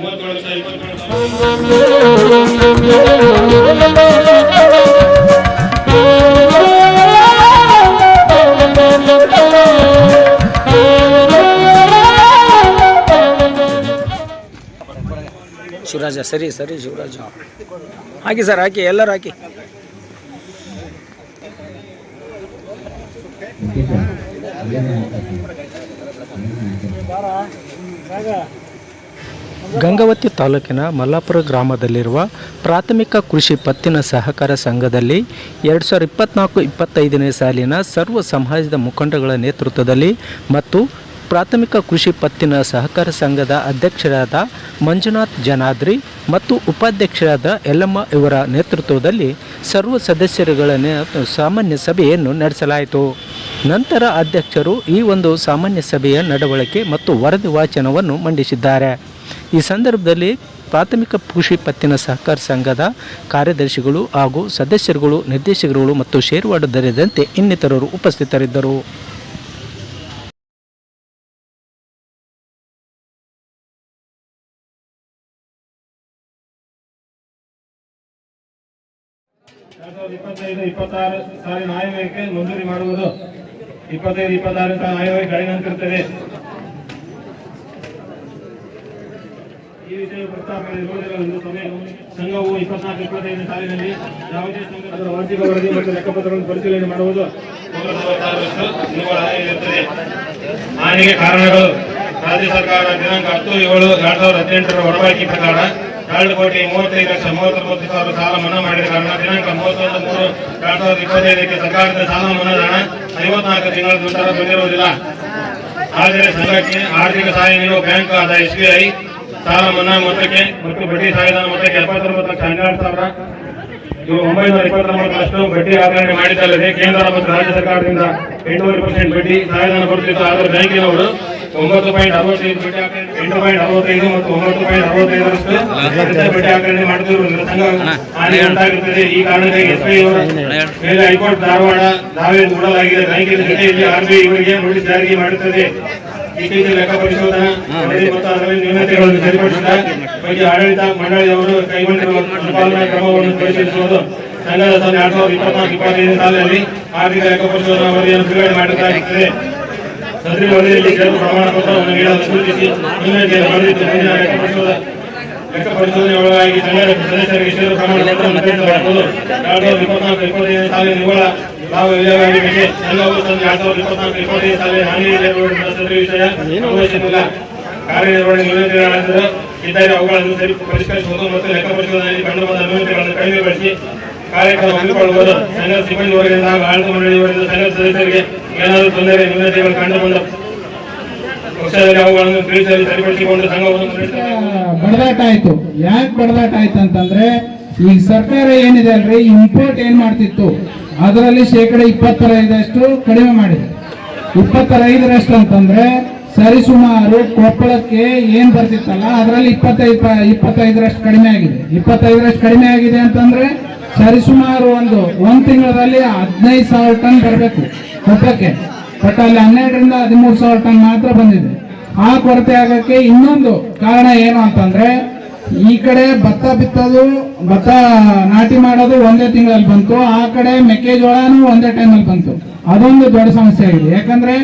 ಮೂವತ್ತೇಳು ಶಿವರಾಜ ಸರಿ ಸರಿ ಶಿವರಾಜ. ಹಾಕಿ ಸರ್ ಹಾಕಿ ಎಲ್ಲರೂ ಹಾಕಿ. ಬಾರ ಗಂಗಾವತಿ ತಾಲೂಕಿನ ಮಲ್ಲಾಪುರ ಗ್ರಾಮದಲ್ಲಿರುವ ಪ್ರಾಥಮಿಕ ಕೃಷಿ ಪತ್ತಿನ ಸಹಕಾರ ಸಂಘದಲ್ಲಿ ಎರಡು ಸಾವಿರದ ಇಪ್ಪತ್ನಾಲ್ಕು, ಇಪ್ಪತ್ತೈದನೇ ಸಾಲಿನ ಸರ್ವ ಸಮಾಜದ ಮುಖಂಡಗಳ ನೇತೃತ್ವದಲ್ಲಿ ಮತ್ತು ಪ್ರಾಥಮಿಕ ಕೃಷಿ ಪತ್ತಿನ ಸಹಕಾರ ಸಂಘದ ಅಧ್ಯಕ್ಷರಾದ ಮಂಜುನಾಥ್ ಜನಾದ್ರಿ ಮತ್ತು ಉಪಾಧ್ಯಕ್ಷರಾದ ಯಲ್ಲಮ್ಮ ಇವರ ನೇತೃತ್ವದಲ್ಲಿ ಸರ್ವ ಸದಸ್ಯರುಗಳ ಸಾಮಾನ್ಯ ಸಭೆಯನ್ನು ನಡೆಸಲಾಯಿತು. ನಂತರ ಅಧ್ಯಕ್ಷರು ಈ ಒಂದು ಸಾಮಾನ್ಯ ಸಭೆಯ ನಡವಳಿಕೆ ಮತ್ತು ವರದಿ ವಾಚನವನ್ನು ಮಂಡಿಸಿದ್ದಾರೆ. ಈ ಸಂದರ್ಭದಲ್ಲಿ ಪ್ರಾಥಮಿಕ ಕೃಷಿ ಪತ್ತಿನ ಸಹಕಾರ ಸಂಘದ ಕಾರ್ಯದರ್ಶಿಗಳು ಹಾಗೂ ಸದಸ್ಯರುಗಳು, ನಿರ್ದೇಶಕರುಗಳು ಮತ್ತು ಶೇರುವಾಡ ದರದಂತೆ ಇನ್ನಿತರರು ಉಪಸ್ಥಿತರಿದ್ದರು. ಎರಡ್ ಸಾವಿರದ ಇಪ್ಪತ್ತೈದು, ಇಪ್ಪತ್ತಾರು ಸಾಲಿನ ಆಯವ್ಯಯಕ್ಕೆ ಮಂಜೂರಿ ಮಾಡುವುದು ಇಪ್ಪತ್ತೈದು, ಇಪ್ಪತ್ತಾರು ಸಾಲಿನ ಆಯವ್ಯಯ ಕೆಳಗಿನಂತಿರುತ್ತದೆ ಈ ವಿಷಯ ಪ್ರಸ್ತಾಪನೆ ಯೋಜನೆಗಳನ್ನು ಸಭೆ ಸಂಘವು ಇಪ್ಪತ್ನಾಲ್ಕು, ಇಪ್ಪತ್ತೈದನೇ ಸಾಲಿನಲ್ಲಿ ಯಾವುದೇ ಸಂಘ ಅದರ ವಾರ್ಷಿಕ ವರದಿ ಮತ್ತು ಲೆಕ್ಕಪತ್ರಗಳನ್ನು ಪರಿಶೀಲನೆ ಮಾಡುವುದು ಇರುತ್ತದೆ ಹಾನಿಗೆ ಕಾರಣಗಳು. ರಾಜ್ಯ ಸರ್ಕಾರ ದಿನಾಂಕ ಹತ್ತು ಏಳು ಎರಡ್ ಸಾವಿರದ ಹದಿನೆಂಟರ ಹೊರಬಾಕಿ ಪ್ರಕಾರ ಎರಡು ಕೋಟಿ ಮೂವತ್ತೈದು ಲಕ್ಷ ಮೂವತ್ತೊಂಬತ್ತು ಸಾವಿರ ಸಾಲ ಮನ್ನಾ ಮಾಡಿದ ಕಾರಣ ದಿನಾಂಕ ಮೂವತ್ತೊಂದು ಮೂರು ಎರಡ್ ಸಾವಿರದ ಇಪ್ಪತ್ತೈದಕ್ಕೆ ಸರ್ಕಾರದ ಸಾಲ ಮನ್ನಾದ ಹಣ ಐವತ್ನಾಲ್ಕು ತಿಂಗಳ ನಂತರ ಬಂದಿರುವುದಿಲ್ಲ. ಆದರೆ ಸಂಘಕ್ಕೆ ಆರ್ಥಿಕ ಸಹಾಯ ನೀಡುವ ಬ್ಯಾಂಕ್ ಆದ ಎಸ್ಬಿಐ ಸಾಲ ಮನ್ನಾ ಮೊತ್ತಕ್ಕೆ ಮತ್ತು ಬಡ್ಡಿ ಸಹಾಯಧನ ಮೊತ್ತಕ್ಕೆ ಎಪ್ಪತ್ತೊಂಬತ್ತು ಲಕ್ಷ ಹನ್ನೆರಡು ಸಾವಿರ. ಇವರು ಒಂಬೈನೂರ ಇಪ್ಪತ್ತೊಂಬತ್ತರಷ್ಟು ಬಡ್ಡಿ ಆಚರಣೆ ಮಾಡಿದ್ದಲ್ಲದೆ ಕೇಂದ್ರ ಮತ್ತು ರಾಜ್ಯ ಸರ್ಕಾರದಿಂದ ಎಂಟೂವರೆ ಪರ್ಸೆಂಟ್ ಬಡ್ಡಿ ಸಹಾಯಧನ ಕೊಡುತ್ತಿತ್ತು ಆದರೆ ಬ್ಯಾಂಕಿನವರು ಒಂಬತ್ತು ಪಾಯಿಂಟ್ ಅರವತ್ತೈದು ಬಡ್ಡಿ ಎಂಟು ಪಾಯಿಂಟ್ ಅರವತ್ತೈದು ಮತ್ತು ಒಂಬತ್ತು ಪಾಯಿಂಟ್ ಅರವತ್ತೈದರಷ್ಟು ಬಡ್ಡಿ ಆಕರಣೆ ಮಾಡುತ್ತಿರುವ ಸಂಘ ಹಾನಿ ಉಂಟಾಗುತ್ತದೆ. ಈ ಕಾರಣಕ್ಕಾಗಿ ಅವರ ಮೇಲೆ ಹೈಕೋರ್ಟ್ ಧಾರವಾಡ ದಾವೆ ಹೂಡಲಾಗಿದೆ ಬ್ಯಾಂಕಿನ ಜೊತೆಯಲ್ಲಿ ಆರ್ಬಿಐ ಇವರಿಗೆ ನೋಟಿಸ್ ಜಾರಿಗೆ ಮಾಡುತ್ತದೆ. ಇತ್ತೀಚಿನ ಲೆಕ್ಕ ಪರಿಶೋಧನಾ ಮತ್ತು ಅದರಲ್ಲಿ ನ್ಯೂನತೆಗಳನ್ನು ಸರಿಪಡಿಸಿದ ಬಗ್ಗೆ ಆಡಳಿತ ಮಂಡಳಿಯವರು ಕೈಗೊಂಡಿರುವ ಅನುಪಾಲನಾ ಕ್ರಮವನ್ನು ಪರಿಶೀಲಿಸುವುದು ಸಂಘದ ಸಾಲ ಎರಡ್ ಸಾವಿರದ ಇಪ್ಪತ್ನಾಲ್ಕು ಇಪ್ಪತ್ತೈದು ಸಾಲಿನಲ್ಲಿ ಆರ್ಥಿಕ ಲೆಕ್ಕ ಪರಿಶೋಧನಾ ವರದಿಯನ್ನು ಬಿಡುಗಡೆ ಸದರಿ ವರದಿಯಲ್ಲಿ ಕೆಲವು ಪ್ರಮಾಣ ಪತ್ರವನ್ನು ನೀಡಲು ಸೂಚಿಸಿ ನ್ಯೂನತೆಯನ್ನು ಮುಂದಿನ ಲೆಕ್ಕ ಪರಿಶೋಧನಾ ಒಳಗಾಗಿ ಎರಡ್ ಸಾವಿರದ ಇಪ್ಪತ್ನಾಲ್ಕು ಇಪ್ಪತ್ತೈದನೇ ಸಾಲಿನ ನಿವ್ವಳ ಲಾಭ ಎರಡ್ ಸಾವಿರದ ಇಪ್ಪತ್ನಾಲ್ಕು ಇಪ್ಪತ್ತೈದು ಸಾಲಿನ ಹಾನಿ ನಿರ್ವಹಣೆ ಸದರಿ ವಿಷಯ. ಅನ್ವಯಿಸುತ್ತಿಲ್ಲ ಕಾರ್ಯನಿರ್ವಹಣೆ ನ್ಯೂನತೆಗಳಾದರೂ ಇದ್ದರೆ ಅವುಗಳನ್ನು ಸರಿ ಪರಿಷ್ಕರಿಸುವುದು ಮತ್ತು ಲೆಕ್ಕ ಪರಿಶೋಧನೆಯಲ್ಲಿ ಕಂಡುಬಂದ ನ್ಯೂನತೆಗಳನ್ನು ಕಡಿಮೆಗೊಳಿಸಿ ಕಾರ್ಯಕ್ರಮ ಹಮ್ಮಿಕೊಳ್ಳುವುದು ಸಂಘದ ಸಿಬ್ಬಂದಿ ವರ್ಗದಿಂದ ಹಾಗೂ ಆಡಳಿತ ಮಂಡಳಿಯವರಿಂದ ಸಂಘದ ಸದಸ್ಯರಿಗೆ ಏನಾದರೂ ತೊಂದರೆ ನ್ಯೂನತೆಗಳು ಕಂಡುಬಂದ ಬಡದಾಟ ಆಯ್ತು ಯಾಕೆ ಬಡದಾಟ ಆಯ್ತು ಅಂತಂದ್ರೆ ಈಗ ಸರ್ಕಾರ ಏನಿದೆ ಅಲ್ರಿ? ಇಂಪೋರ್ಟ್ ಏನ್ ಮಾಡ್ತಿತ್ತು? ಅದರಲ್ಲಿ ಶೇಕಡ ಇಪ್ಪತ್ತರೈದರಷ್ಟು ಕಡಿಮೆ ಮಾಡಿದೆ. ಇಪ್ಪತ್ತರೈದರಷ್ಟು ಅಂತಂದ್ರೆ ಸರಿಸುಮಾರು ಕೊಪ್ಪಳಕ್ಕೆ ಏನ್ ಬರ್ತಿತ್ತಲ್ಲ, ಅದರಲ್ಲಿ ಇಪ್ಪತ್ತೈದು ಇಪ್ಪತ್ತೈದರಷ್ಟು ಕಡಿಮೆ ಆಗಿದೆ. ಇಪ್ಪತ್ತೈದರಷ್ಟು ಕಡಿಮೆ ಆಗಿದೆ ಅಂತಂದ್ರೆ, ಸರಿಸುಮಾರು ಒಂದು, ಒಂದ್ ತಿಂಗಳಲ್ಲಿ ಹದಿನೈದು ಸಾವಿರ ಟನ್ ಬರಬೇಕು ಕೊಪ್ಪಳಕ್ಕೆ. ಬಟ್ ಅಲ್ಲಿ ಹನ್ನೆರಡರಿಂದ ಹದಿಮೂರು ಸಾವಿರ ಟನ್ ಮಾತ್ರ ಬಂದಿದೆ. ಆ ಕೊರತೆ ಆಗಕ್ಕೆ ಇನ್ನೊಂದು ಕಾರಣ ಏನು ಅಂತಂದ್ರೆ, ಈ ಕಡೆ ಭತ್ತ ಬಿತ್ತೋದು, ಭತ್ತ ನಾಟಿ ಮಾಡೋದು ಒಂದೇ ತಿಂಗಳಲ್ಲಿ ಬಂತು. ಆ ಕಡೆ ಮೆಕ್ಕೆಜೋಳನೂ ಒಂದೇ ಟೈಮಲ್ಲಿ ಬಂತು. ಅದೊಂದು ದೊಡ್ಡ ಸಮಸ್ಯೆ ಆಗಿದೆ. ಯಾಕಂದ್ರೆ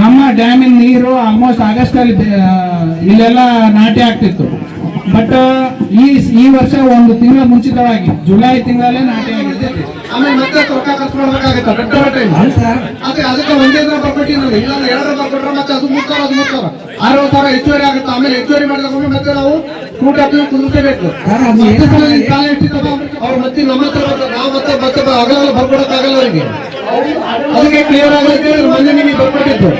ನಮ್ಮ ಡ್ಯಾಮಿನ ನೀರು ಆಲ್ಮೋಸ್ಟ್ ಆಗಸ್ಟ್ ಅಲ್ಲಿ ಇಲ್ಲೆಲ್ಲ ನಾಟಿ ಆಗ್ತಿತ್ತು. ಬಟ್ ಈ ಈ ವರ್ಷ ಒಂದು ತಿಂಗಳ ಮುಂಚಿತವಾಗಿ, ಜುಲೈ ತಿಂಗಳಲ್ಲೇ ನಾಟಿ ಆಗಿದೆ. ಆಮೇಲೆ ಮತ್ತೆ ರೊಕ್ಕ ಖರ್ಚು ಮಾಡ್ಬೇಕಾಗತ್ತೆ ದೊಡ್ಡ ಟೈಮ್ ಅದೇ ಅದಕ್ಕೆ ಒಂದೇ ದಿನ ಬರ್ಕೊಟ್ಟಿಲ್ಲ ಇಲ್ಲ. ಎರಡರ ಬರ್ಕೊಟ್ರೆ ಮತ್ತೆ ಅದು ಮೂರ್ ಸಾವಿರ ಅದು ಮೂರು ಸಾವಿರ ಅರವತ್ತು ಸಾವಿರ ಹೆಚ್ಚುವರಿ ಆಗುತ್ತೆ. ಆಮೇಲೆ ಹೆಚ್ಚುವರಿ ಮಾಡಿದಾಗ ಮತ್ತೆ ನಾವು ಕೂಟ ಕುದಿಸಬೇಕು ಕಾಲ ಎಷ್ಟಿತ್ತದ ಅವ್ರು ಮತ್ತೆ ನಮ್ಮ ಹತ್ರ ಬರ್ತಾರೆ ನಾವು ಮತ್ತೆ ಮತ್ತೆ ಅಗಲ ಬರ್ಕೊಡಕ್ಕಾಗಲ್ಲ ಅವರಿಗೆ. ಅದಕ್ಕೆ ಕ್ಲಿಯರ್ ಆಗಲಿಕ್ಕೆ ಮೊನ್ನೆ ನಿಮಗೆ ಬರ್ಕೊಟ್ಟಿದ್ದು.